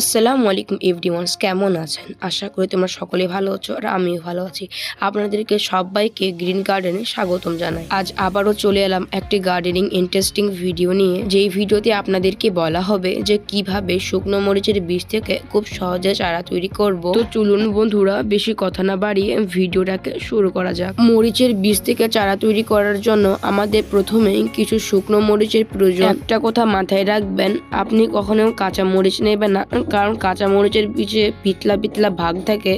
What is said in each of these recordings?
আসসালামু আলাইকুম এভরিওয়ানস, কেমন আছেন? আশা করি তোমরা সকলে ভালো আছো আর আমিও ভালো আছি। আপনাদেরকে সবাইকে গ্রিন গার্ডেনে স্বাগতম জানাই। আজ আবারও চলে এলাম একটি গার্ডেনিং ইন্টারেস্টিং ভিডিও নিয়ে। যেই ভিডিওতে আপনাদেরকে বলা হবে যে কীভাবে শুকনো মরিচের বীজ থেকে খুব সহজে চারা তৈরি করব। তো চলুন বন্ধুরা, বেশি কথা না বাড়িয়ে ভিডিওটাকে শুরু করা যাক। মরিচের বীজ থেকে চারা তৈরি করার জন্য আমাদের প্রথমেই কিছু শুকনো মরিচের প্রয়োজন। একটা কথা মাথায় রাখবেন, আপনি কখনো কাঁচা মরিচ নেবেন না কারণ কাঁচা মরিচের পিছে পিতলা পিতলা ভাগ থাকে,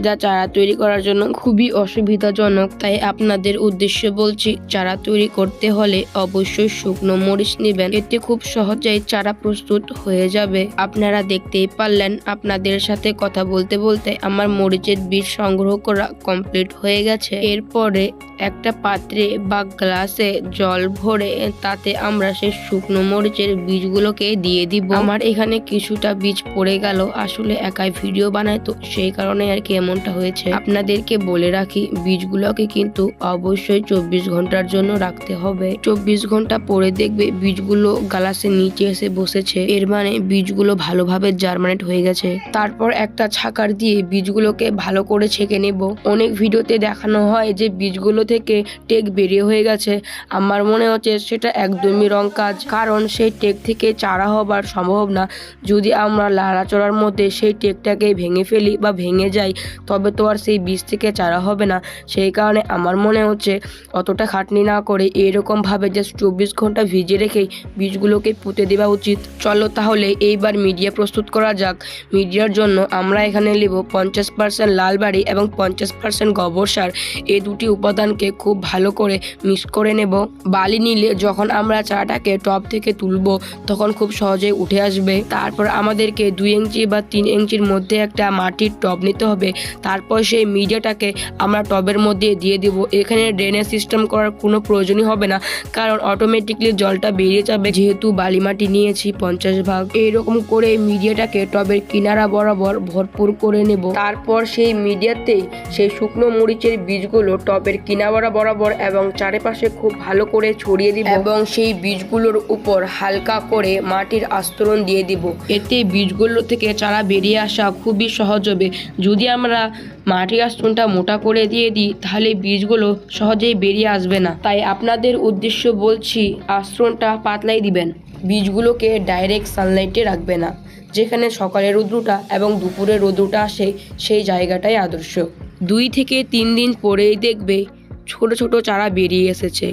যা চারা তৈরি করার জন্য খুবই অসুবিধাজনক। তাই আপনাদের উদ্দেশ্যে বলছি, চারা তৈরি করতে হলে অবশ্যই শুকনো মরিচ নেবেন। এতে খুব সহজেই চারা প্রস্তুত হয়ে যাবে। আপনারা দেখতেই পারলেন, আপনাদের সাথে কথা বলতে বলতে আমার মরিচের বীজ সংগ্রহ করা কমপ্লিট হয়ে গেছে। এরপরে একটা পাত্রে বা গ্লাসে জল ভরে তাতে আমরা সেই শুকনো মরিচের বীজগুলোকে দিয়ে দিব। আমার এখানে কিছুটা বীজ পড়ে গেল, আসলে একাই ভিডিও বানায়, তো সেই কারণে আর কি এমনটা হয়েছে। আপনাদেরকে বলে রাখি বীজগুলোকে কিন্তু অবশ্যই চব্বিশ ঘণ্টার জন্য রাখতে হবে। চব্বিশ ঘণ্টা পরে দেখবে বীজগুলো গালাসের নিচে এসে বসেছে। এর মানে বীজগুলো ভালোভাবে জার্মানেট হয়ে গেছে। তারপর একটা ছাকার দিয়ে বীজগুলোকে ভালো করে ছেঁকে নেব। অনেক ভিডিওতে দেখানো হয় যে বীজগুলো থেকে টেক বেরিয়ে হয়ে গেছে। আমার মনে হচ্ছে সেটা একদমই রং কাজ। কারণ সেই টেক থেকে চারা হবার সম্ভব না। যদি আমরা লাড়াচড়ার মধ্যে সেই টেকটাকে ভেঙে ফেলি বা ভেঙে যাই, তবে তো আর সেই বীজ থেকে চারা হবে না। সেই কারণে আমার মনে হচ্ছে অতটা খাটনি না করে এরকমভাবে জাস্ট চব্বিশ ঘণ্টা ভিজে রেখেই বীজগুলোকে পুঁতে দেওয়া উচিত। চলো তাহলে এইবার মিডিয়া প্রস্তুত করা যাক। মিডিয়ার জন্য আমরা এখানে নেব পঞ্চাশ পার্সেন্ট লাল বাড়ি এবং পঞ্চাশ পার্সেন্ট গোবর সার। এই দুটি উপাদানকে খুব ভালো করে মিক্স করে নেব। বালি নিলে যখন আমরা চাটাকে টপ থেকে তুলব, তখন খুব সহজেই উঠে আসবে। তারপর আমাদেরকে দুই ইঞ্চি বা তিন ইঞ্চির মধ্যে একটা মাটির টব নিতে হবে। তারপর সেই মিডিয়াটাকে আমরা টবের মধ্যে দিয়ে দিব। এখানে ড্রেনেজ সিস্টেম করার কোনো প্রয়োজনই হবে না, কারণ অটোমেটিকলি জলটা বেরিয়ে যাবে। যেহেতু বালি মাটি নিয়েছি পঞ্চাশ ভাগ, এইরকম করে মিডিয়াটাকে টবের কিনারা বরাবর ভরপুর করে নেব। তারপর সেই মিডিয়াতেই সেই শুকনো মরিচের বীজগুলো টবের কিনারা বরাবর এবং চারিপাশে খুব ভালো করে ছড়িয়ে দিব। এবং সেই বীজগুলোর উপর হালকা করে মাটির আস্তরণ দিয়ে দিব। এতে বীজগুলো থেকে চারা বেরিয়ে আসা খুবই সহজ হবে। যদি আমরা মাটির আস্তরণটা মোটা করে দিয়ে দিই, তাহলে বীজগুলো সহজেই বেরিয়ে আসবে না। তাই আপনাদের উদ্দেশ্য বলছি, আস্তরণটা পাতলাই দিবেন। বীজগুলোকে ডাইরেক্ট সানলাইটে রাখবে না, যেখানে সকালের রৌদ্রটা এবং দুপুরের রৌদ্রটা আসে, সেই জায়গাটাই আদর্শ। দুই থেকে তিন দিন পরেই দেখবে ছোট ছোট চারা বেরিয়ে এসেছে।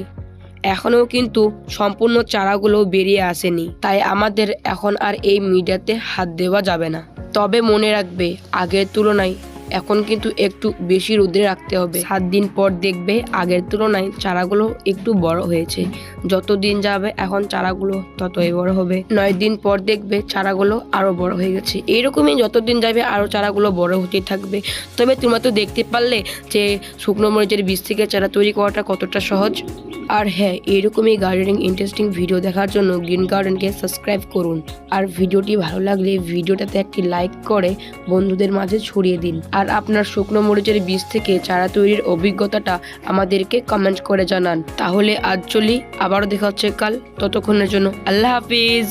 এখনও কিন্তু সম্পূর্ণ চারাগুলো বেরিয়ে আসেনি। তাই আমাদের এখন আর এই মিডিয়াতে হাত দেওয়া যাবে না। তবে মনে রাখবে, আগের তুলনায় এখন কিন্তু একটু বেশি রোদে রাখতে হবে। সাত দিন পর দেখবে আগের তুলনায় চারাগুলো একটু বড় হয়েছে। যত দিন যাবে এখন চারাগুলো ততই বড় হবে। নয় দিন পর দেখবে চারাগুলো আরও বড় হয়ে গেছে। এরকমই যত দিন যাবে আরও চারাগুলো বড় হতে থাকবে। তবে তোমরা তো দেখতে পারলে যে শুকনো মরিচের বীজ থেকে চারা তৈরি করাটা কতটা সহজ। আর হ্যাঁ এরকমই গার্ডেনিং ইন্টারেস্টিং ভিডিও দেখার জন্য গ্রিন গার্ডেনকে সাবস্ক্রাইব করুন। আর ভিডিওটি ভালো লাগলে ভিডিওটাতে একটি লাইক করে বন্ধুদের মাঝে ছড়িয়ে দিন। আর আপনার শুকনো মরিচের বীজ থেকে চারা তৈরির অভিজ্ঞতাটা আমাদেরকে কমেন্ট করে জানান। তাহলে আজ চলি, আবারও দেখা হচ্ছে কাল, ততক্ষণের জন্য আল্লাহ হাফিজ।